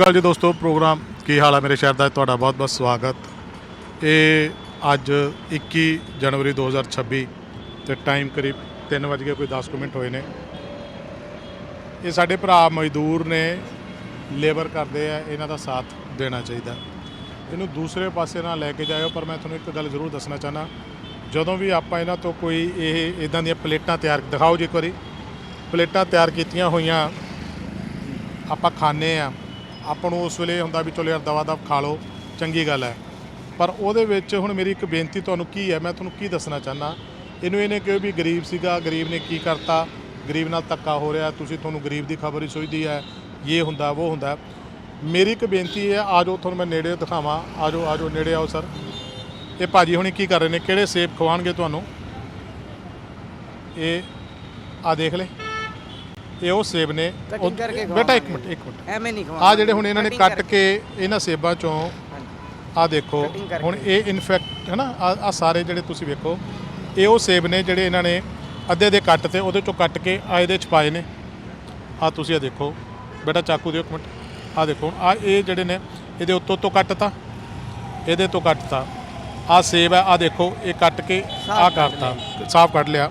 ਗੱਲ ਜੀ ਦੋਸਤੋ, ਪ੍ਰੋਗਰਾਮ ਕੀ ਹਾਲ ਹੈ ਮੇਰੇ ਸ਼ਹਿਰ ਦਾ? ਤੁਹਾਡਾ ਬਹੁਤ-ਬਹੁਤ ਸਵਾਗਤ। ਇਹ ਅੱਜ 21 ਜਨਵਰੀ 2026 ਤੇ ਟਾਈਮ ਕਰੀਬ 3 ਵਜੇ ਕੋਈ 10 ਕੁ ਮਿੰਟ ਹੋਏ ਨੇ। ਇਹ ਸਾਡੇ ਭਰਾ ਮਜ਼ਦੂਰ ਨੇ ਲੇਬਰ ਕਰਦੇ ਆ, ਇਹਨਾਂ ਦਾ ਸਾਥ ਦੇਣਾ ਚਾਹੀਦਾ। ਇਹਨੂੰ ਦੂਸਰੇ ਪਾਸੇ ਨਾਲ ਲੈ ਕੇ ਜਾਇਓ, ਪਰ ਮੈਂ ਤੁਹਾਨੂੰ ਇੱਕ ਗੱਲ ਜ਼ਰੂਰ ਦੱਸਣਾ ਚਾਹਨਾ ਜਦੋਂ ਵੀ ਆਪਾਂ ਇਹਨਾਂ ਤੋਂ ਕੋਈ ਇਹ ਇਦਾਂ ਦੀਆਂ ਪਲੇਟਾਂ ਤਿਆਰ, ਦਿਖਾਓ ਜੀ ਇੱਕ ਵਾਰੀ। ਪਲੇਟਾਂ ਤਿਆਰ ਕੀਤੀਆਂ ਹੋਈਆਂ, ਆਪਾਂ ਖਾਣੇ ਆ। ਆਪਾਂ ਨੂੰ ਉਸ ਵੇਲੇ ਹੁੰਦਾ ਵੀ ਚਲੋ ਯਾਰ ਦਵਾ ਦਵ ਖਾ ਲਓ, ਚੰਗੀ ਗੱਲ ਹੈ। ਪਰ ਉਹਦੇ ਵਿੱਚ ਹੁਣ ਮੇਰੀ ਇੱਕ ਬੇਨਤੀ ਤੁਹਾਨੂੰ ਕੀ ਹੈ, ਮੈਂ ਤੁਹਾਨੂੰ ਕੀ ਦੱਸਣਾ ਚਾਹਨਾ ਇਹਨੂੰ ਇਹਨੇ ਕਿਹਾ ਵੀ ਗਰੀਬ ਸੀਗਾ, ਗਰੀਬ ਨੇ ਕੀ ਕਰਤਾ? ਗਰੀਬ ਨਾਲ ਧੱਕਾ ਹੋ ਰਿਹਾ, ਤੁਸੀਂ ਤੁਹਾਨੂੰ ਗਰੀਬ ਦੀ ਖਬਰ ਹੀ ਸੋਚਦੀ ਹੈ, ਇਹ ਹੁੰਦਾ, ਉਹ ਹੁੰਦਾ। ਮੇਰੀ ਇੱਕ ਬੇਨਤੀ ਹੈ, ਆਜੋ ਤੁਹਾਨੂੰ ਮੈਂ ਨੇੜੇ ਦਿਖਾਵਾਂ। ਆਜੋ ਆਜੋ, ਨੇੜੇ ਆਓ ਸਰ। ਇਹ ਭਾਜੀ ਹੁਣੀ ਕੀ ਕਰ ਰਹੇ ਨੇ, ਕਿਹੜੇ ਸੇਬ ਖਵਾਣਗੇ ਤੁਹਾਨੂੰ? ਇਹ ਆ ਦੇਖ ਲੈ। ਇਹ ਉਹ ਸੇਬ ਨੇ Cutting ਉਹ- ਕਰਕੇ ਬੇਟਾ ਇੱਕ। ਮਿੰਟ ਇੱਕ ਮਿੰਟ। ਐਵੇਂ ਨਹੀਂ ਆ ਜਿਹੜੇ ਹੁਣ ਇਹਨਾਂ ਨੇ Cutting ਕੱਟ ਕਰਕੇ। ਕੇ ਇਹਨਾਂ ਸੇਬਾਂ ਚੋਂ ਆ ਦੇਖੋ Cutting ਕਰਕੇ। ਹੁਣ ਇਹ ਇਨਫੈਕਟ ਹੈ ਨਾ ਆ ਸਾਰੇ ਜਿਹੜੇ ਤੁਸੀਂ ਵੇਖੋ ਇਹ ਉਹ ਸੇਬ ਨੇ ਜਿਹੜੇ ਇਹਨਾਂ ਨੇ ਅੱਧੇ ਦੇ ਕੱਟ ਤੇ ਉਹਦੇ ਚੋਂ ਕੱਟ ਕੇ ਆ ਇਹਦੇ ਚ ਪਾਏ ਨੇ। ਆ ਤੁਸੀਂ ਆ ਦੇਖੋ ਬੇਟਾ ਚਾਕੂ ਦਿਓ ਇੱਕ ਮਿੰਟ। ਆ ਦੇਖੋ ਆ ਇਹ ਜਿਹੜੇ ਨੇ ਇਹਦੇ ਉੱਤੋਂ ਤੋਂ। ਕੱਟਤਾ ਇਹਦੇ ਤੋਂ ਕੱਟਤਾ ਆ ਸੇਬ ਹੈ ਆ ਦੇਖੋ ਇਹ ਕੱਟ ਕੇ ਆ ਸਾਫ਼ ਕੱਢ ਕਰਤਾ। ਸਾਫ਼ ਕੱਢ ਲਿਆ।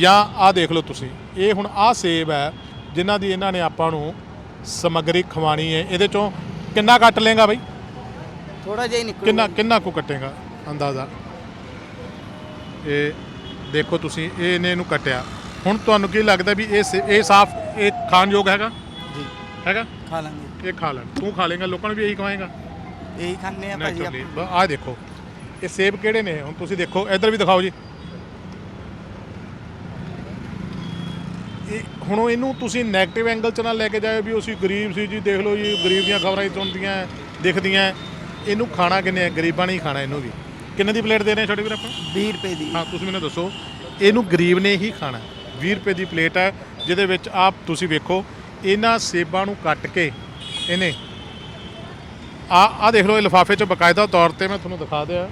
ਜਾਂ ਆ ਦੇਖ ਲਓ ਤੁਸੀਂ। ਇਹ ਹੁਣ ਆ ਸੇਬ ਹੈ ਜਿਨ੍ਹਾਂ ਦੀ ਇਹਨਾਂ ਨੇ ਆਪਾਂ ਨੂੰ ਸਮੱਗਰੀ ਖਵਾਣੀ ਹੈ। ਇਹਦੇ ਚੋਂ ਕਿੰਨਾ ਕੱਟ ਲੇਗਾ ਬਾਈ? ਥੋੜਾ ਜਿਹਾ ਹੀ ਨਿਕਲੂ। ਕਿੰਨਾ ਕਿੰਨਾ ਕੁ ਕੱਟੇਗਾ ਅੰਦਾਜ਼ਾ? ਇਹ ਦੇਖੋ ਤੁਸੀਂ ਇਹ ਇਹਨੇ ਇਹਨੂੰ ਕੱਟਿਆ। ਹੁਣ ਤੁਹਾਨੂੰ ਕੀ ਲੱਗਦਾ ਵੀ ਇਹ ਸੇ- ਇਹ ਸਾਫ਼ ਇਹ ਖਾਣ ਯੋਗ ਹੈਗਾ? ਜੀ। ਹੈਗਾ? ਖਾ ਲਾਂਗੇ। ਇਹ ਖਾ ਲੈਣ। ਤੂੰ ਖਾ ਲੇਗਾ ਲੋਕਾਂ ਨੂੰ ਵੀ ਇਹੀ ਖਵਾਏਗਾ? ਇਹੀ ਖਾਣੇ ਆ ਭਾਜੀ ਨੈਚੁਰਲੀ ਆਪਾਂ। ਆਹ ਦੇਖੋ ਇਹ ਸੇਬ ਕਿਹੜੇ ਨੇ? ਹੁਣ ਤੁਸੀਂ ਦੇਖੋ ਇੱਧਰ ਵੀ ਦਿਖਾਓ ਜੀ। ਇਹ ਹੁਣ ਉਹ ਇਹਨੂੰ ਤੁਸੀਂ 네ਗੇਟਿਵ ਐਂਗਲ ਚ ਨਾ ਲੈ ਕੇ ਜਾਓ ਵੀ ਅਸੀਂ ਗਰੀਬ ਸੀ ਜੀ ਦੇਖ ਲਓ ਜੀ ਗਰੀਬ ਦੀਆਂ ਖਬਰਾਂ ਹੀ ਸੁਣਦੀਆਂ ਦਿਖਦੀਆਂ। ਇਹਨੂੰ ਖਾਣਾ ਕਿੰਨੇ ਹੈ ਗਰੀਬਾਂ ਨੇ ਹੀ ਖਾਣਾ ਇਹਨੂੰ ਵੀ। ਕਿੰਨੇ ਦੀ ਪਲੇਟ ਦੇ ਰਹੇ ਛੋਟੇ ਵੀਰ ਆਪਾਂ? 20 ਰੁਪਏ ਦੀ। ਹਾਂ ਤੁਸੀਂ ਮੈਨੂੰ ਦੱਸੋ ਇਹਨੂੰ ਗਰੀਬ ਨੇ ਹੀ ਖਾਣਾ। 20 ਰੁਪਏ ਦੀ ਪਲੇਟ ਹੈ ਜਿਹਦੇ ਵਿੱਚ ਆਪ ਤੁਸੀਂ ਵੇਖੋ ਇਹਨਾਂ ਸੇਬਾਂ ਨੂੰ ਕੱਟ ਕੇ ਇਹਨੇ ਆ ਆ ਦੇਖ ਲਓ ਇਹ ਲਿਫਾਫੇ 'ਚ ਬਕਾਇਦਾ ਤੌਰ ਤੇ ਮੈਂ ਤੁਹਾਨੂੰ ਦਿਖਾ ਦਿਆਂ।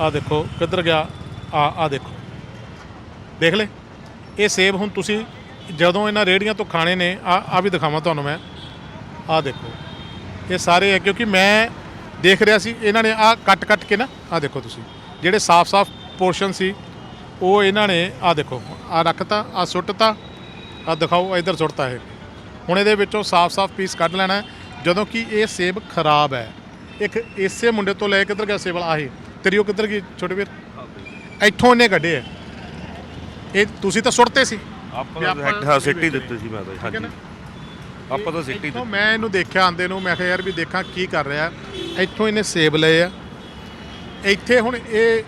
ਆ ਦੇਖੋ ਕਿੱਧਰ ਗਿਆ? ਆ ਆ ਦੇਖੋ। ਦੇਖ ਲੈ ਇਹ ਸੇਬ ਹੁਣ ਤੁਸੀਂ ਜਦੋਂ ਇਹਨਾਂ ਰੇੜੀਆਂ ਤੋਂ ਖਾਣੇ ਨੇ ਆ ਆ ਵੀ ਦਿਖਾਵਾਂ ਤੁਹਾਨੂੰ ਮੈਂ। ਆ ਦੇਖੋ। ਇਹ ਸਾਰੇ ਹੈ ਕਿਉਂਕਿ ਮੈਂ ਦੇਖ ਰਿਹਾ ਸੀ ਇਹਨਾਂ ਨੇ ਆ ਕੱਟ ਕੱਟ ਕੇ ਨਾ ਆ ਦੇਖੋ ਤੁਸੀਂ। ਜਿਹੜੇ ਸਾਫ਼-ਸਾਫ਼ ਪੋਰਸ਼ਨ ਸੀ ਉਹ ਇਹਨਾਂ ਨੇ ਆ ਦੇਖੋ ਆ ਰੱਖਤਾ ਆ ਸੁੱਟਤਾ ਆ ਦਿਖਾਓ ਇਧਰ ਸੁੱਟਤਾ ਇਹ। ਹੁਣ ਇਹਦੇ ਵਿੱਚੋਂ ਸਾਫ਼-ਸਾਫ਼ ਪੀਸ ਕੱਢ ਲੈਣਾ ਜਦੋਂ ਕਿ ਇਹ ਸੇਬ ਖਰਾਬ ਹੈ। ਇੱਕ ਇਸੇ ਮੁੰਡੇ ਤੋਂ ਲੈ ਕੇ ਕਿੱਧਰ ਗਿਆ ਸੇਬ ਵਾਲਾ? ਆਹੀ। ਤੇਰੀ ਉਹ ਕਿੱਧਰ ਗਈ ਛੋਟੇ ਵੀਰ? ਇੱਥੋਂ ਇਹਨੇ ਕੱਢੇ ਆ ਇਹ ਤੁਸੀਂ ਤਾਂ ਸੁੱਟਤੇ ਸੀ। ਆਪਾਂ ਤਾਂ ਸਿੱਟ- ਹਾਂ ਸਿੱਟੀ ਵੇਚਦੇ। ਦਿੱਤੇ। ਸੀ ਮੈਂ ਤਾਂ ਠੀਕ ਹੈ ਨਾ? ਹਾਂਜੀ ਆਪਾਂ ਤਾਂ ਸਿੱਟੀ ਇੱਥੋਂ ਦਿੱਤੇ। ਮੈਂ ਇਹਨੂੰ ਦੇਖਿਆ ਆਂਦੇ ਨੂੰ ਮੈਂ ਕਿਹਾ ਯਾਰ ਵੀ ਦੇਖਾਂ ਕੀ ਕਰ ਰਿਹਾ। ਇੱਥੋਂ ਇਹਨੇ ਸੇਬ ਲਏ ਆ। ਇੱਥੇ ਹੁਣ ਇਹ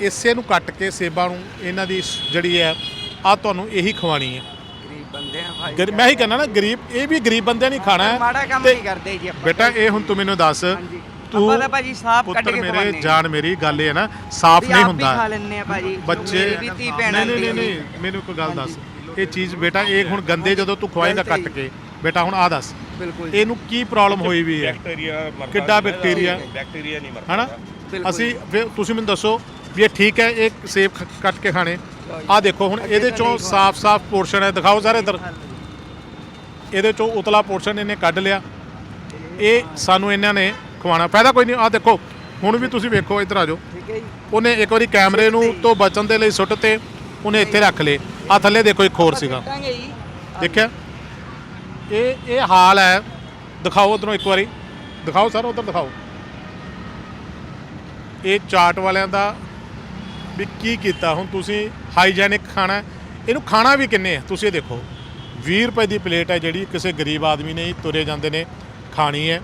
ਇਸੇ ਨੂੰ ਕੱਟ ਕੇ ਸੇਬਾਂ ਨੂੰ ਇਹਨਾਂ ਦੀ ਸ- ਜਿਹੜੀ ਹੈ ਆ ਤੁਹਾਨੂੰ ਇਹੀ ਖਵਾਣੀ ਹੈ ਗਰੀਬ ਬੰਦੇ ਆ ਭਾਈ। ਗਰੀ- ਮੈਂ ਹੀ ਕਹਿੰਦਾ ਨਾ ਗਰੀਬ ਇਹ ਵੀ ਗਰੀਬ ਬੰਦਿਆਂ ਨਹੀਂ ਖਾਣਾ ਹੈ। ਮਾੜਾ ਕੰਮ ਤੇ ਨਹੀਂ ਕਰਦੇ ਜੀ ਆਪਾਂ। ਬੇਟਾ ਇਹ ਹੁਣ ਤੂੰ ਮੈਨੂੰ ਦੱਸ। ਹਾਂਜੀ। ਤੂੰ ਆਪਾਂ ਤਾਂ ਭਾਜੀ ਸਾਫ਼ ਕੱਢ ਪੁੱਤਰ ਕੇ ਮੇਰੇ ਖਵਾਉਂਦੇ ਜਾਨ ਮੇਰੀ ਗੱਲ ਇਹ ਹੈ ਨਾ ਸਾਫ਼ ਨਹੀਂ ਆਪ ਵੀ ਹੁੰਦਾ ਖਾ ਲੈਂਦੇ ਆ ਭਾਜੀ। ਬੱਚੇ ਮੇਰੀ ਵੀ ਧੀ ਭੈਣ ਨਹੀਂ ਨਹੀਂ ਨਹੀਂ ਹੈ। ਮੈਨੂੰ ਕੋਈ ਗੱਲ ਦੱਸ। ਇਹ ਚੀਜ਼ ਬੇਟਾ ਇਹ ਹੁਣ ਗੰਦੇ ਜਦੋਂ ਤੂੰ ਖਵਾਏਗਾ ਹੈ ਕੱਟ ਕੇ। ਬੇਟਾ ਹੁਣ ਆ ਦੱਸ। ਬਿਲਕੁਲ ਜੀ, ਇਹਨੂੰ ਕੀ ਪ੍ਰੋਬਲਮ ਹੋਈ ਵੀ ਹੈ? ਬੈਕਟੀਰੀਆ ਮਰਦਾ ਕਿੱਡਾ ਬੈਕਟੀਰੀਆ? ਬੈਕਟੀਰੀਆ ਨਹੀਂ ਮਰਦਾ। ਹਨਾ? ਬਿਲਕੁਲ ਅਸੀਂ। ਫਿਰ ਤੁਸੀਂ ਮੈਨੂੰ ਦੱਸੋ ਵੀ ਇਹ ਠੀਕ ਹੈ ਇਹ ਸੇਬ ਖ- ਕੱਟ ਕੇ ਖਾਣੇ? ਆ ਦੇਖੋ ਹੁਣ ਇਹਦੇ ਚੋਂ ਸਾਫ਼-ਸਾਫ਼ ਪੋਰਸ਼ਨ ਹੈ। ਦਿਖਾਓ ਸਾਰੇ ਇੱਧਰ। ਇਹਦੇ ਚੋਂ ਉਤਲਾ ਪੋਰਸ਼ਨ ਇਹਨੇ ਕੱਢ ਲਿਆ। ਇਹ ਸਾਨੂੰ ਇਹਨਾਂ ਨੇ ਖਵਾਣਾ ਫਾਇਦਾ ਕੋਈ ਨਹੀਂ ਆ ਦੇਖੋ ਹੁਣ ਵੀ ਤੁਸੀਂ ਵੇਖੋ ਇੱਧਰ ਆ ਜਾਓ। ਠੀਕ ਹੈ ਜੀ। ਉਹਨੇ ਇੱਕ ਵਾਰੀ ਕੈਮਰੇ ਨੂੰ ਤੋਂ ਬਚਣ ਦੇ ਲਈ ਸੁੱਟ ਤੇ ਉਹਨੇ ਇੱਥੇ ਰੱਖ ਲਏ। ਆ ਥੱਲੇ ਦੇਖੋ ਇੱਕ ਹੋਰ ਸੀਗਾ। ਕੱਟਾਂਗੇ ਜੀ। ਦੇਖਿਆ? ਇਹ ਇਹ ਹਾਲ ਹੈ। ਦਿਖਾਓ ਉਧਰੋਂ ਇੱਕ ਵਾਰੀ। ਦਿਖਾਓ ਸਰ ਉਧਰ ਦਿਖਾਓ। ਇਹ ਚਾਟ ਵਾਲਿਆਂ ਦਾ ਵੀ ਕੀ ਕੀਤਾ? ਹੁਣ ਤੁਸੀਂ ਹਾਈਜੈਨਿਕ ਖਾਣਾ। ਇਹਨੂੰ ਖਾਣਾ ਵੀ ਕਿੰਨੇ ਹੈ ਤੁਸੀਂ ਇਹ ਦੇਖੋ। 20 ਰੁਪਏ ਦੀ ਪਲੇਟ ਹੈ ਜਿਹੜੀ ਕਿਸੇ ਗਰੀਬ ਆਦਮੀ ਨੇ ਹੀ ਤੁਰੇ ਜਾਂਦੇ ਨੇ ਖਾਣੀ ਹੈ।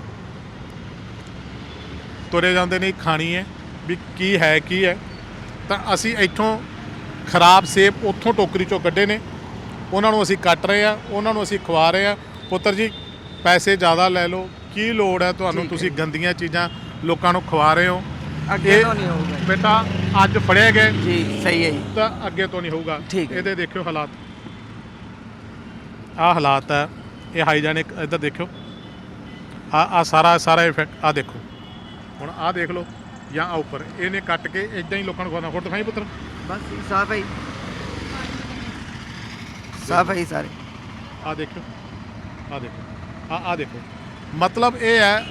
ਤੁਰੇ ਜਾਂਦੇ ਨੇ ਖਾਣੀ ਹੈ ਵੀ ਕੀ ਹੈ ਕੀ ਹੈ। ਤਾਂ ਅਸੀਂ ਇੱਥੋਂ ਖਰਾਬ ਸੇਬ ਉੱਥੋਂ ਟੋਕਰੀ ਚੋਂ ਕੱਢੇ ਨੇ। ਉਹਨਾਂ ਨੂੰ ਅਸੀਂ ਕੱਟ ਰਹੇ ਆ ਉਹਨਾਂ ਨੂੰ ਅਸੀਂ ਖਵਾ ਰਹੇ ਆ ਪੁੱਤਰ ਜੀ ਪੈਸੇ ਜ਼ਿਆਦਾ ਲੈ ਲਓ ਕੀ ਲੋੜ ਹੈ ਤੁਹਾਨੂੰ। ਤੁਸੀਂ ਗੰਦੀਆਂ ਚੀਜ਼ਾਂ ਲੋਕਾਂ ਨੂੰ ਖਵਾ ਰਹੇ ਹੋ? ਅੱਗੇ ਤੋਂ ਨਹੀਂ ਹੋਊਗਾ। ਬੇਟਾ ਅੱਜ ਫੜਿਆ ਗਏ ਜੀ ਸਹੀ ਹੈ ਜੀ। ਤਾਂ ਅੱਗੇ ਤੋਂ ਨਹੀਂ ਹੋਊਗਾ। ਇਹਦੇ ਦੇਖਿਓ ਹਾਲਾਤ। ਆਹ ਹਾਲਾਤ ਹੈ। ਇਹ ਹਾਈਜੈਨਿਕ ਇੱਧਰ ਦੇਖਿਓ। ਆ ਆ ਸਾਰਾ ਸਾਰਾ ਇਫੈਕਟ ਆ ਦੇਖੋ। ਹੁਣ ਆ ਦੇਖ ਲਓ ਜਾਂ ਆ ਉੱਪਰ। ਇਹਨੇ ਕੱਟ ਕੇ ਇਦਾਂ ਹੀ ਲੋਕਾਂ ਨੂੰ ਖਵਾਉਣਾ। ਹੋਰ ਦਿਖਾਈ ਪੁੱਤਰ। ਬਸ ਸਾਫ਼ ਹੈ ਜੀ। ਸਾਫ਼ ਹੈ ਜੀ ਸਾਰੇ। ਆ ਦੇਖਿਓ ਆ ਦੇਖੋ ਆ ਆ ਦੇਖੋ। ਮਤਲਬ ਇਹ ਹੈ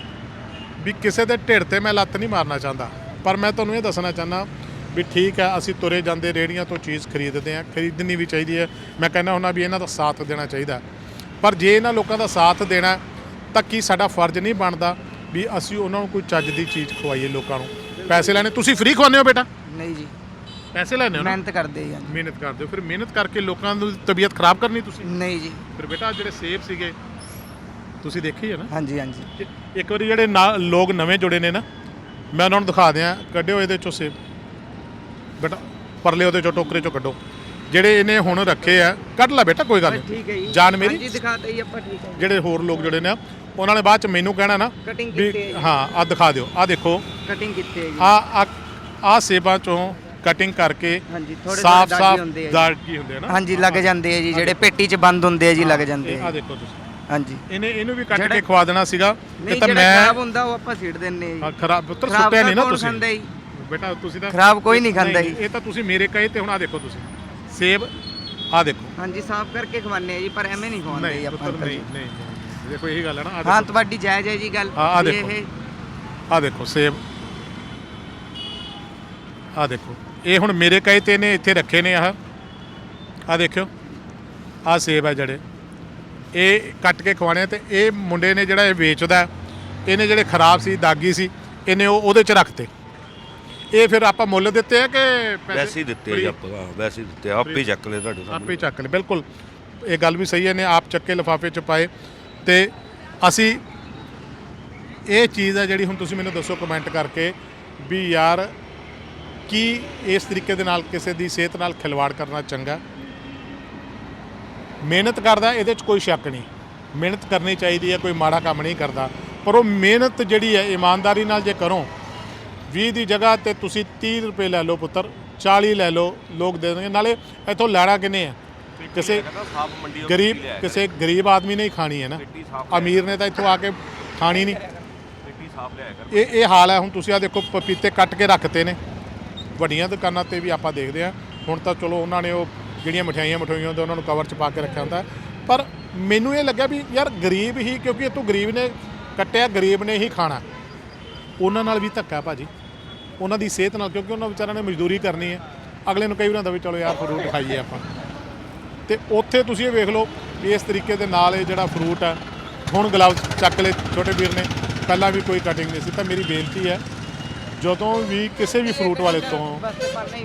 ਵੀ ਕਿਸੇ ਦੇ ਢਿੱਡ ਤੇ ਮੈਂ ਲੱਤ ਨਹੀਂ ਮਾਰਨਾ ਚਾਹੁੰਦਾ। ਪਰ ਮੈਂ ਤੁਹਾਨੂੰ ਇਹ ਦੱਸਣਾ ਚਾਹੁੰਦਾ ਵੀ ਠੀਕ ਹੈ ਅਸੀਂ ਤੁਰੇ ਜਾਂਦੇ ਰੇੜੀਆਂ ਤੋਂ ਚੀਜ਼ ਖਰੀਦਦੇ ਹਾਂ ਖਰੀਦਣੀ ਵੀ ਚਾਹੀਦੀ ਹੈ। ਮੈਂ ਕਹਿੰਦਾ ਹੁੰਦਾ ਵੀ ਇਹਨਾਂ ਦਾ ਸਾਥ ਦੇਣਾ ਚਾਹੀਦਾ। ਪਰ ਜੇ ਇਹਨਾਂ ਲੋਕਾਂ ਦਾ ਸਾਥ ਦੇਣਾ ਤਾਂ ਕੀ ਸਾਡਾ ਫਰਜ਼ ਨਹੀਂ ਬਣਦਾ ਵੀ ਅਸੀਂ ਉਹਨਾਂ ਨੂੰ ਕੋਈ ਚੱਜ ਦੀ ਚੀਜ਼ ਖਵਾਈਏ ਲੋਕਾਂ ਨੂੰ। ਪੈਸੇ ਲੈਣੇ ਤੁਸੀਂ ਫ੍ਰੀ ਖਵਾਉਂਦੇ ਹੋ ਬੇਟਾ? ਨਹੀਂ ਜੀ। ਪੈਸੇ ਲੈਣੇ ਹੋ ਨਾ? ਮਿਹਨਤ ਕਰਦੇ ਜੀ। ਮਿਹਨਤ ਕਰਦੇ ਹੋ। ਫਿਰ ਮਿਹਨਤ ਕਰਕੇ ਲੋਕਾਂ ਦੀ ਤਬੀਅਤ ਖਰਾਬ ਕਰਨੀ ਤੁਸੀਂ? ਨਹੀਂ ਜੀ। ਫਿਰ ਬੇਟਾ ਜਿਹੜੇ ਸੇਬ ਸੀਗੇ ਤੁਸੀਂ ਦੇਖੀ ਹੈ ਨਾ? ਹਾਂਜੀ ਹਾਂਜੀ। ਇੱਕ ਵਾਰੀ ਜਿਹੜੇ ਲੋਕ ਨਵੇਂ ਜੁੜੇ ਨੇ ਨਾ ਮੈਂ ਉਹਨਾਂ ਨੂੰ ਦਿਖਾ ਦਿਆਂ ਕੱਢਿਓ ਇਹਦੇ ਚੋਂ ਸੇਬ। ਬੇਟਾ ਪਰਲੇ ਉਹਦੇ ਚੋਂ ਟੋਕਰੇ ਚੋਂ ਕੱਢੋ। ਜਿਹੜੇ ਇਹਨੇ ਹੁਣ ਰੱਖੇ ਆ ਕੱਢ ਲੈ ਬੇਟਾ ਕੋਈ ਗੱਲ ਨਹੀਂ। ਜਾਨ ਮੇਰੀ? ਹਾਂਜੀ ਦਿਖਾਤੇ ਜੀ ਆਪਾਂ ਠੀਕ ਹੈ। ਜਿਹੜੇ ਹੋਰ ਲੋਕ ਜੁੜੇ ਨੇ ਉਹਨਾਂ ਨੇ ਬਾਅਦ ਚ ਮੈਨੂੰ ਕਹਿਣਾ ਨਾ ਕਟਿੰਗ ਵੀ ਕੀਤੀ ਹੈ ਹਾਂ ਆ ਦਿਖਾ ਦਿਓ। ਆ ਦੇਖੋ। ਕਟਿੰਗ ਕੀਤੀ ਹੈ ਆ ਆ ਆ ਸੇਬਾਂ ਚੋਂ ਕਟਿੰਗ ਕਰਕੇ ਹਾਂਜੀ ਥੋੜੇ ਸਾਫ਼ ਥੋੜੇ ਸਾਫ਼ ਹੁੰਦੇ ਆ ਜੀ। ਦਾਗੀ ਹੁੰਦੇ ਆ ਨਾ? ਹਾਂਜੀ ਲੱਗ ਜਾਂਦੇ ਆ ਜੀ ਜਿਹੜੇ ਪੇਟੀ 'ਚ ਬੰਦ ਹੁੰਦੇ ਆ ਜੀ ਲੱਗ ਜਾਂਦੇ ਆ ਆ ਦੇਖੋ ਤੁਸੀਂ। ਹਾਂਜੀ। ਇਹਨੇ ਇਹਨੂੰ ਵੀ ਕੱਟ ਜਿਹੜਾ- ਕੇ ਖਵਾ ਦੇਣਾ ਸੀਗਾ ਨਹੀਂ ਇਹ ਤਾਂ ਜਿਹੜਾ ਮੈਂ ਖਰਾਬ ਹੁੰਦਾ ਉਹ ਆਪਾਂ ਸਿੱਟ ਦਿੰਨੇ ਹਾਂ, ਜੀ। ਖਰਾਬ ਪੁੱਤਰ ਖਰਾਬ ਸੁੱਟਿਆ ਨਹੀਂ ਨਾ ਕੌਣ ਤੁਸੀਂ। ਖਾਂਦਾ ਜੀ? ਬੇਟਾ ਤੁਸੀਂ ਤਾਂ ਖਰਾਬ ਕੋਈ ਨਹੀਂ ਖਾਂਦਾ ਨਹੀਂ, ਜੀ। ਇਹ ਤਾਂ ਤੁਸੀਂ ਮੇਰੇ ਕਹੇ ਤੇ ਹੁਣ ਆ ਦੇਖੋ ਤੁਸੀਂ। ਸੇਬ ਆ ਦੇਖੋ। ਹਾਂਜੀ ਸਾਫ਼ ਕਰਕੇ ਖਵਾਉਂਦੇ ਆ ਜੀ ਪਰ ਐਵੇਂ ਨਹੀਂ ਖਵਾਉਂਦੇ ਜੀ ਨਹੀਂ ਆਪਾਂ ਪੁੱਤਰ ਅੰਕਲ ਨਹੀਂ ਜੀ। ਨਹੀਂ ਨਹੀਂ। ਦੇਖੋ ਇਹੀ ਗੱਲ ਹੈ ਨਾ ਆ ਹਾਂ ਦੇਖੋ। ਤੁਹਾਡੀ ਜਾਇਜ਼ ਹੈ ਜੀ ਗੱਲ। ਹਾਂ, ਆਹ ਵੀ ਦੇਖੋ। ਇਹ ਆ ਦੇਖੋ ਸੇਬ ਆ ਦੇਖੋ ਇਹ ਹੁਣ ਮੇਰੇ ਕਹੇ ਤੇ ਨੇ ਇੱਥੇ ਰੱਖੇ ਨੇ ਆਹ। ਆ ਦੇਖਿਓ ਆ ਸੇਬ ਹੈ ਜਿਹੜੇ। ਇਹ ਕੱਟ ਕੇ ਖਵਾਣੇ ਆ ਤੇ ਇਹ ਮੁੰਡੇ ਨੇ ਜਿਹੜਾ ਇਹ ਵੇਚਦਾ ਇਹਨੇ ਜਿਹੜੇ ਖਰਾਬ ਸੀ ਦਾਗੀ ਸੀ ਇਹਨੇ ਉਹ ਉਹਦੇ ਚ ਰੱਖਤੇ। ਇਹ ਫਿਰ ਆਪਾਂ ਮੁੱਲ ਦਿੱਤੇ ਆ ਕਿ ਪੈਸੇ? ਵੈਸੇ ਹੀ ਦਿੱਤੇ ਆ ਜੀ ਆਪਾਂ ਹਾਂ, ਵੈਸੇ ਹੀ ਦਿੱਤੇ ਆ, ਆਪੇ ਹੀ ਚੱਕ ਲਏ ਤੁਹਾਡੇ ਆਪੇ ਸਾਹਮਣੇ। ਚੱਕ ਲੈ ਬਿਲਕੁਲ। ਇਹ ਗੱਲ ਵੀ ਸਹੀ ਹੈ ਨੇ ਆਪ ਚੱਕੇ ਲਿਫਾਫੇ ਚ ਪਾਏ। ਤੇ ਅਸੀਂ ਇਹ ਚੀਜ਼ ਹੈ ਜਿਹੜੀ ਹੁਣ ਤੁਸੀਂ ਮੈਨੂੰ ਦੱਸੋ ਕਮੈਂਟ ਕਰਕੇ ਵੀ ਯਾਰ ਕੀ ਇਸ ਤਰੀਕੇ ਦੇ ਨਾਲ ਕਿਸੇ ਦੀ ਸਿਹਤ ਨਾਲ ਖਿਲਵਾੜ ਕਰਨਾ ਚੰਗਾ ਮਿਹਨਤ ਕਰਦਾ, ਇਹਦੇ 'ਚ ਕੋਈ ਸ਼ੱਕ ਨਹੀਂ। ਮਿਹਨਤ ਕਰਨੀ ਚਾਹੀਦੀ ਹੈ, ਕੋਈ ਮਾੜਾ ਕੰਮ ਨਹੀਂ ਕਰਦਾ। ਪਰ ਉਹ ਮਿਹਨਤ ਜਿਹੜੀ ਹੈ, ਇਮਾਨਦਾਰੀ ਨਾਲ ਜੇ ਕਰੋ 20 ਦੀ ਜਗ੍ਹਾ ਤੇ ਤੁਸੀਂ 30 ਰੁਪਏ ਲੈ ਲਓ ਪੁੱਤਰ 40 ਲੈ ਲਓ, ਲੋਕ ਦੇ ਦੇਣਗੇ। ਨਾਲੇ ਇੱਥੋਂ ਲੈਣਾ ਕਿੰਨੇ ਆ? ਕਿਸੇ ਗਰੀਬ ਕਿਸੇ ਗਰੀਬ ਆਦਮੀ ਨੇ ਹੀ ਖਾਣੀ ਹੈ ਨਾ। ਅਮੀਰ ਨੇ ਤਾਂ ਇੱਥੋਂ ਆ ਕੇ ਖਾਣੀ ਨਹੀਂ। ਇਹ ਇਹ ਹਾਲ ਹੈ ਹੁਣ ਤੁਸੀਂ ਆ ਦੇਖੋ ਪਪੀਤੇ ਕੱਟ ਕੇ ਰੱਖਤੇ ਨੇ। ਵੱਡੀਆਂ ਦੁਕਾਨਾਂ ਤੇ ਵੀ ਆਪਾਂ ਦੇਖਦੇ ਆ ਹੁਣ ਤਾਂ ਚਲੋ ਉਹਨਾਂ ਨੇ ਉਹ ਜਿਹੜੀਆਂ ਮਠਿਆਈਆਂ ਮਠੋਈਆਂ ਹੁੰਦੇ ਉਹਨਾਂ ਨੂੰ ਕਵਰ 'ਚ ਪਾ ਕੇ ਰੱਖਿਆ ਹੁੰਦਾ। ਪਰ ਮੈਨੂੰ ਇਹ ਲੱਗਿਆ ਵੀ ਯਾਰ ਗਰੀਬ ਹੀ ਕਿਉਂਕਿ ਇਹ ਤੋਂ ਗਰੀਬ ਨੇ ਕੱਟਿਆ ਗਰੀਬ ਨੇ ਹੀ ਖਾਣਾ। ਉਹਨਾਂ ਨਾਲ ਵੀ ਧੱਕਾ ਭਾਜੀ। ਉਹਨਾਂ ਦੀ ਸਿਹਤ ਨਾਲ ਕਿਉਂਕਿ ਉਹਨਾਂ ਵਿਚਾਰਿਆਂ ਨੇ ਮਜ਼ਦੂਰੀ ਕਰਨੀ ਹੈ। ਅਗਲੇ ਨੂੰ ਕਈ ਵਾਰ ਹੁੰਦਾ ਵੀ ਚਲੋ ਯਾਰ ਫਰੂਟ ਖਾਈਏ ਆਪਾਂ। ਤੇ ਉੱਥੇ ਤੁਸੀਂ ਇਹ ਵੇਖ ਲਓ ਵੀ ਇਸ ਤਰੀਕੇ ਦੇ ਨਾਲ ਇਹ ਜਿਹੜਾ ਫਰੂਟ ਹੈ ਹੁਣ ਗਲਵਜ਼ ਚੱਕ ਲਏ ਛੋਟੇ ਵੀਰ ਨੇ, ਪਹਿਲਾਂ ਵੀ ਕੋਈ ਕਟਿੰਗ ਨਹੀਂ ਸੀ, ਤਾਂ ਮੇਰੀ ਬੇਨਤੀ ਹੈ, ਜਦੋਂ ਵੀ ਕਿਸੇ ਵੀ ਫਰੂਟ ਵਾਲੇ ਤੋਂ,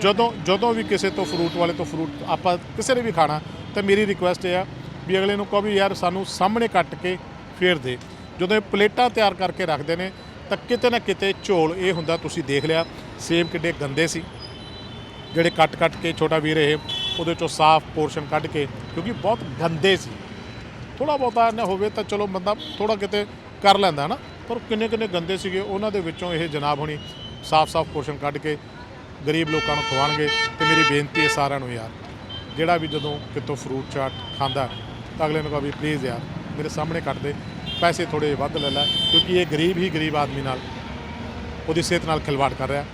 ਜਦੋਂ ਜਦੋਂ ਵੀ ਕਿਸੇ ਤੋਂ ਫਰੂਟ ਵਾਲੇ ਤੋਂ ਫਰੂਟ ਆਪਾਂ ਕਿਸੇ ਨੇ ਵੀ ਖਾਣਾ, ਤਾਂ ਮੇਰੀ ਰਿਕੁਐਸਟ ਇਹ ਆ ਵੀ ਅਗਲੇ ਨੂੰ ਕਹੋ ਵੀ ਯਾਰ ਸਾਨੂੰ ਸਾਹਮਣੇ ਕੱਟ ਕੇ ਫੇਰ ਦੇ। ਜਦੋਂ ਇਹ ਪਲੇਟਾਂ ਤਿਆਰ ਕਰਕੇ ਰੱਖਦੇ ਨੇ, ਤਾਂ ਕਿਤੇ ਨਾ ਕਿਤੇ ਝੋਲ ਇਹ ਹੁੰਦਾ, ਤੁਸੀਂ ਦੇਖ ਲਿਆ, ਸੇਬ ਕਿੱਡੇ ਗੰਦੇ ਸੀ, ਜਿਹੜੇ ਕੱਟ ਕੱਟ ਕੇ ਛੋਟਾ ਵੀਰ ਇਹ ਉਹਦੇ ਚੋਂ ਸਾਫ਼ ਪੋਰਸ਼ਨ ਕੱਢ ਕੇ, ਕਿਉਂਕਿ ਬਹੁਤ ਗੰਦੇ ਸੀ। ਥੋੜਾ ਬਹੁਤਾ ਨਾ ਹੋਵੇ ਤਾਂ ਚਲੋ ਬੰਦਾ ਥੋੜਾ ਕਿਤੇ ਕਰ ਲੈਂਦਾ ਨਾ ਪਰ ਕਿੰਨੇ ਕਿੰਨੇ ਗੰਦੇ ਸੀਗੇ, ਉਹਨਾਂ ਦੇ ਵਿੱਚੋਂ ਇਹ ਜਨਾਬ ਹੁਣੀ ਸਾਫ਼-ਸਾਫ਼ ਪੋਰਸ਼ਨ ਕੱਢ ਕੇ ਗਰੀਬ ਲੋਕਾਂ ਨੂੰ ਖਵਾਉਣਗੇ। ਤੇ ਮੇਰੀ ਬੇਨਤੀ ਹੈ ਸਾਰਿਆਂ ਨੂੰ ਯਾਰ, ਜਿਹੜਾ ਵੀ ਜਦੋਂ ਕਿਤੋਂ ਫਰੂਟ ਚਾਟ ਖਾਂਦਾ, ਤਾਂ ਅਗਲੇ ਨੂੰ ਕਹੋ ਵੀ ਪਲੀਜ਼ ਯਾਰ, ਮੇਰੇ ਸਾਹਮਣੇ ਕੱਟ ਦੇ, ਪੈਸੇ ਥੋੜੇ ਜਿਹੇ ਵੱਧ ਲੈ ਲੈ, ਕਿਉਂਕਿ ਇਹ ਗਰੀਬ ਹੀ ਗਰੀਬ ਆਦਮੀ ਨਾਲ ਉਹਦੀ ਸਿਹਤ ਨਾਲ ਖਿਲਵਾੜ ਕਰ ਰਿਹਾ।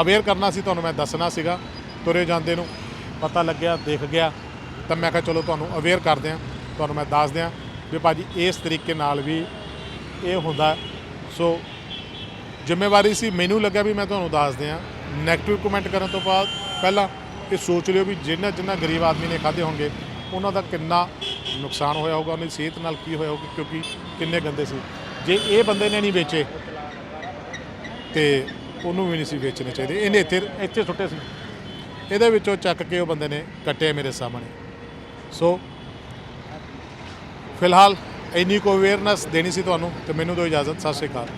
ਅਵੇਅਰ ਕਰਨਾ ਸੀ, ਤੁਹਾਨੂੰ ਮੈਂ ਦੱਸਣਾ ਸੀਗਾ, ਤੁਰੇ ਜਾਂਦੇ ਨੂੰ। ਪਤਾ ਲੱਗਿਆ, ਦੇਖ ਗਿਆ। ਤਾਂ ਮੈਂ ਕਿਹਾ, ਚਲੋ ਤੁਹਾਨੂੰ ਅਵੇਅਰ ਕਰਦੇ ਆ ਤੁਹਾਨੂੰ ਮੈਂ ਦੱਸ ਦਿਆਂ ਵੀ ਭਾਜੀ ਇਸ ਤਰੀਕੇ ਨਾਲ ਵੀ ਇਹ ਹੁੰਦਾ ਸੋ ਜ਼ਿੰਮੇਵਾਰੀ ਸੀ, ਮੈਨੂੰ ਲੱਗਿਆ ਵੀ ਮੈਂ ਤੁਹਾਨੂੰ ਦੱਸ ਦਿਆਂ। 네ਗੇਟਿਵ ਕਮੈਂਟ ਕਰਨ ਤੋਂ ਬਾਅਦ ਪਹਿਲਾਂ ਇਹ ਸੋਚ ਲਿਓ ਵੀ ਜਿੰਨਾ ਜਿੰਨਾ ਗਰੀਬ ਆਦਮੀ ਨੇ ਖਾਦੇ ਹੋਣਗੇ, ਉਹਨਾਂ ਦਾ ਕਿੰਨਾ ਨੁਕਸਾਨ ਹੋਇਆ ਹੋਊਗਾ, ਉਹਨਾਂ ਦੀ ਸਿਹਤ ਨਾਲ ਕੀ ਹੋਇਆ ਹੋਊਗਾ, ਕਿਉਂਕਿ ਕਿੰਨੇ ਗੰਦੇ ਸੀ। ਜੇ ਇਹ ਬੰਦੇ ਨੇ ਨਹੀਂ ਵੇਚੇ, ਤੇ ਉਹਨੂੰ ਵੀ ਨਹੀਂ ਸੀ ਵੇਚਣੇ ਚਾਹੀਦੇ। ਇਹਨੇ ਇੱਥੇ ਇੱਥੇ ਸੁੱਟੇ ਸੀ। ਇਹਦੇ ਵਿੱਚੋਂ ਚੱਕ ਕੇ ਉਹ ਬੰਦੇ ਨੇ ਕੱਟੇ ਮੇਰੇ ਸਾਹਮਣੇ। ਸੋ ਫਿਲਹਾਲ ਇੰਨੀ ਕੋ ਅਵੇਅਰਨੈਸ ਦੇਣੀ ਸੀ ਤੁਹਾਨੂੰ ਤੇ ਮੈਨੂੰ ਦਿਓ ਇਜਾਜ਼ਤ। ਸਤਿ ਸ਼੍ਰੀ ਅਕਾਲ।